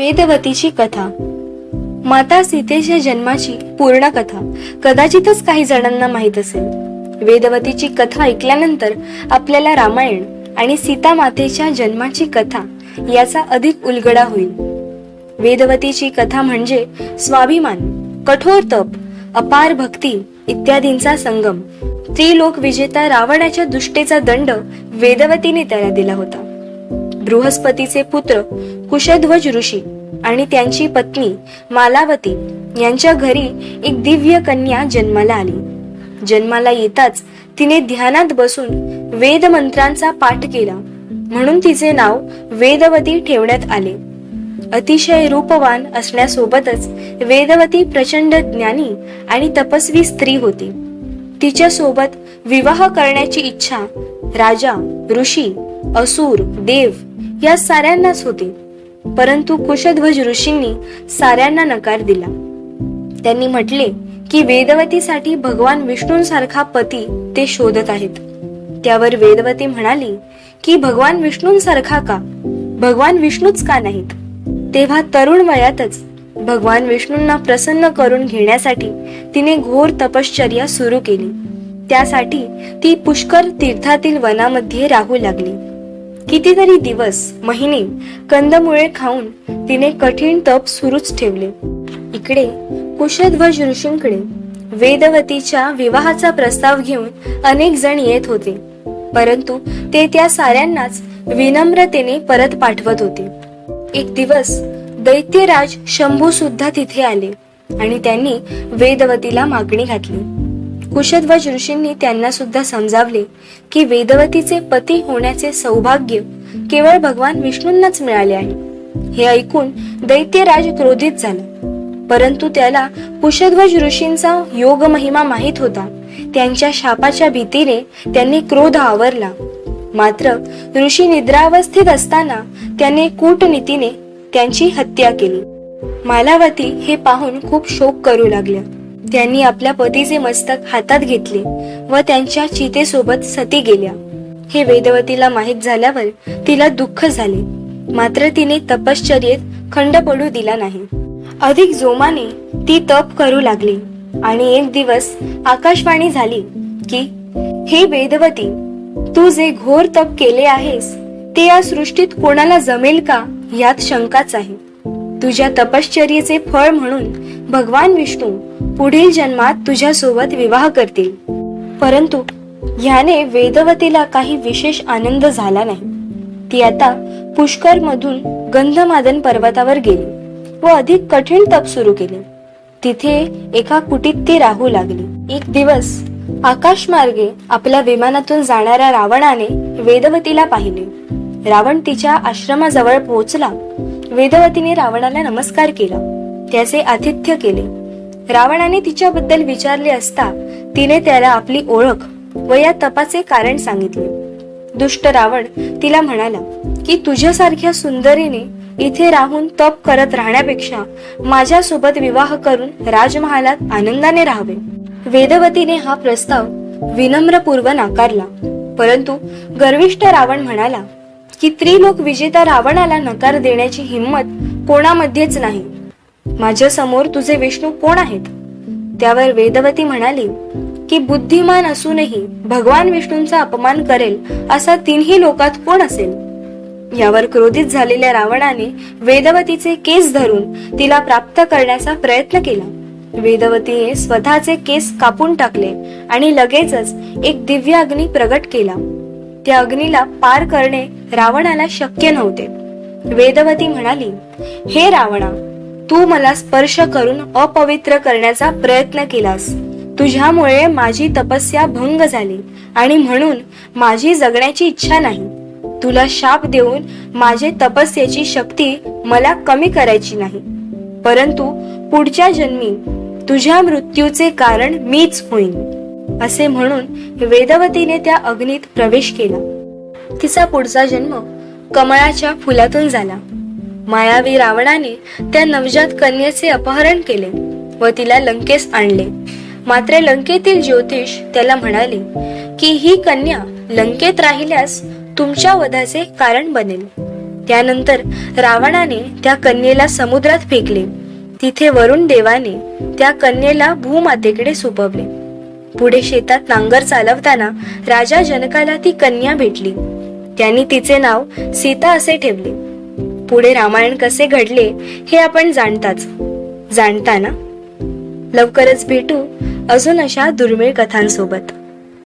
वेदवतीची कथा. माता सीतेच्या जन्माची पूर्ण कथा. कदाचितच काही जणांना माहीत असेल. वेदवतीची कथा ऐकल्यानंतर आपल्याला रामायण आणि सीता मातेच्या जन्माची कथा याचा अधिक उलगडा होईल. वेदवतीची कथा म्हणजे स्वाभिमान कठोर तप अपार भक्ती इत्यादींचा संगम. त्रिलोक विजेता रावणाच्या दुष्टेचा दंड वेदवतीने त्याला दिला होता. बृहस्पतीचे पुत्र कुशध्वज ऋषी आणि त्यांची पत्नी मालावती यांच्या घरी एक दिव्य कन्या जन्माला आली. जन्माला येताच तिने ध्यानात बसून वेद मंत्रांचा पाठ केला. म्हणून तिचे नाव वेदवती ठेवण्यात आले. अतिशय रूपवान असण्यासोबतच वेदवती प्रचंड ज्ञानी आणि तपस्वी स्त्री होती. तिच्या सोबत विवाह करण्याची इच्छा राजा ऋषी असुर देव या साऱ्यांनाच होती. परंतु कुशध्वज ऋषींनी साऱ्यांना नकार दिला. त्यांनी म्हटले की वेदवतीसाठी भगवान विष्णूंसारखा पती ते शोधत आहेत. त्यावर वेदवती म्हणाली की भगवान विष्णूंसारखा का? भगवान विष्णूच का नाहीत? तेव्हा तरुण वयातच भगवान विष्णूंना प्रसन्न करून घेण्यासाठी तिने घोर तपश्चर्या सुरू केली. त्यासाठी ती पुष्कर तीर्थातील वनामध्ये राहू लागली. कितीतरी दिवस महिने कंदमुळे खाऊन तिने कठीण तप सुरूच ठेवले. इकडे कुशध्वज ऋषींकडे वेदवतीच्या विवाहाचा प्रस्ताव घेऊन अनेक जण येत होते. परंतु ते त्या साऱ्यांनाच विनम्रतेने परत पाठवत होते. एक दिवस दैत्यराज शंभू सुद्धा तिथे आले आणि त्यांनी वेदवतीला मागणी घातली. कुशध्वज ऋषींनी त्यांना सुद्धा समजावले की वेदवतीचे पती होण्याचे सौभाग्य केवळ भगवान विष्णूंनाच मिळाले आहे. हे ऐकून दैत्यराज क्रोधित झाला. परंतु त्याला कुशध्वज ऋषींचा योग महिमा माहीत होता. त्यांच्या शापाच्या भीतीने त्यांनी क्रोध आवरला. मात्र ऋषी निद्रावस्थेत असताना त्याने कूटनीतीने त्यांची हत्या केली. मालावती हे पाहून खूप शोक करू लागल्या. त्यांनी आपल्या पतीचे मस्तक हातात घेतले व त्यांच्या चितेसोबत सती गेल्या. हे वेदवतीला माहीत झाल्यावर तिला दुःख झाले. मात्र तिने तपश्चर्येत खंड पडू दिला नाही. अधिक जोमाने ती तप करू लागली आणि एक दिवस आकाशवाणी झाली की हे वेदवती तू जे घोर तप केले आहेस ते या सृष्टीत कोणाला जमेल का? यात शंकाच आहे. तुझ्या तपश्चर्येचे फळ म्हणून भगवान विष्णू पुढील जन्मात तुझ्या सोबत विवाह करतील. परंतु ह्याने वेदवतीला काही विशेष आनंद झाला नाही. ती आता पुष्कर मधून गंधमादन पर्वतावर गेली व अधिक कठीण तप सुरू केले. तिथे एका कुटीत ती राहू लागली. एक दिवस आकाशमार्गे आपल्या विमानातून जाणाऱ्या रावणाने वेदवतीला पाहिले. रावण तिच्या आश्रमाजवळ पोहोचला वेदवतीने रावणाला नमस्कार केला. त्याचे आतिथ्य केले. रावणाने तिच्याबद्दल विचारले असता तिने त्याला आपली ओळख व या तपाचे कारण सांगितले. दुष्ट रावण तिला म्हणाला की तुझ्यासारख्या सुंदरीने इथे राहून तप करत राहण्यापेक्षा माझ्यासोबत विवाह करून राजमहालात आनंदाने राहावे. वेदवतीने हा प्रस्ताव विनम्रपूर्व नाकारला. परंतु गर्विष्ठ रावण म्हणाला की त्रिलोक विजेता रावणाला नकार देण्याची हिंमत कोणामध्येच नाही. माझ्यासमोर तुझे विष्णू कोण आहेत? त्यावर वेदवती म्हणाली की बुद्धिमान असूनही भगवान विष्णूंचा अपमान करेल असा तीनही लोकात कोण असेल? यावर क्रोधित झालेल्या रावणाने वेदवतीचे केस धरून तिला प्राप्त करण्याचा प्रयत्न केला. वेदवतीने स्वतःचे केस कापून टाकले आणि लगेचच एक दिव्य अग्नी प्रगट केला. त्या अग्नीला पार करणे रावणाला शक्य नव्हते. वेदवती म्हणाली हे रावणा तू मला स्पर्श करून अपवित्र करण्याचा प्रयत्न केलास. तुझ्यामुळे माझी तपस्या भंग झाली आणि म्हणून माझी जगण्याची इच्छा नाही. तुला शाप देऊन माझे तपस्येची शक्ती मला कमी करायची नाही. परंतु पुढच्या जन्मी तुझ्या मृत्यूचे कारण मीच होईन. असे म्हणून वेदवतीने त्या अग्नीत प्रवेश केला. तिचा पुढचा जन्म कमळाच्या फुलातून झाला. मायावी रावणाने त्या नवजात कन्येचे अपहरण केले व तिला लंकेस आणले. मात्र लंकेतील ज्योतिष त्याला म्हणाले की ही कन्या लंकेत राहिल्यास तुमच्या वधाचे कारण बनेल. त्यानंतर रावणाने त्या कन्येला समुद्रात फेकले. तिथे वरुण देवाने त्या कन्येला भूमातेकडे सोपवले. पुढे शेतात नांगर चालवताना राजा जनकाला ती कन्या भेटली. त्यांनी तिचे नाव सीता असे ठेवले. पुढे रामायण कसे घडले हे आपण जाणताच. जाणता ना लवकरच भेटू अजून अशा दुर्मिळ कथांसोबत.